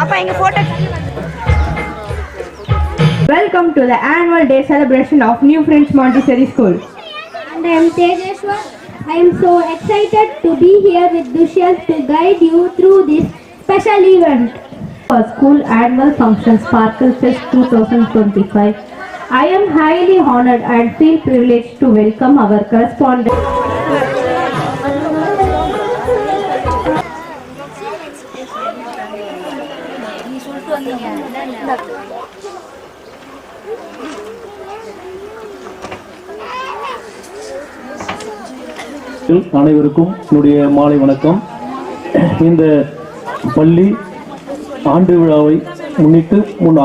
பாப்பா எங்க photo Welcome to the annual day celebration of New Friends Montessori School. And I am Tejeshwar. I am so excited to be here with Dushyant to guide you through this special event. for school annual function Sparkle Fest 2025. I am highly honored and feel privileged to welcome our correspondent. அனைவருக்கும் என்னுடைய மாலை வணக்கம். இந்த பள்ளி ஆண்டு விழாவை முன்னிட்டு முன்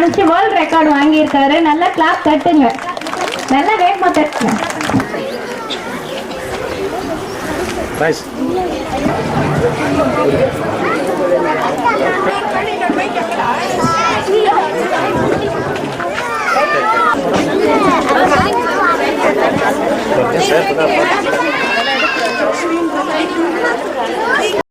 அனுப்பிச்சு வேர்ல்ட் ரெக்கார்டு வாங்கியிருக்காரு. நல்லா கிளாப் தட்டுங்க. நல்லா வேகமாக தட்டுங்க. Nice.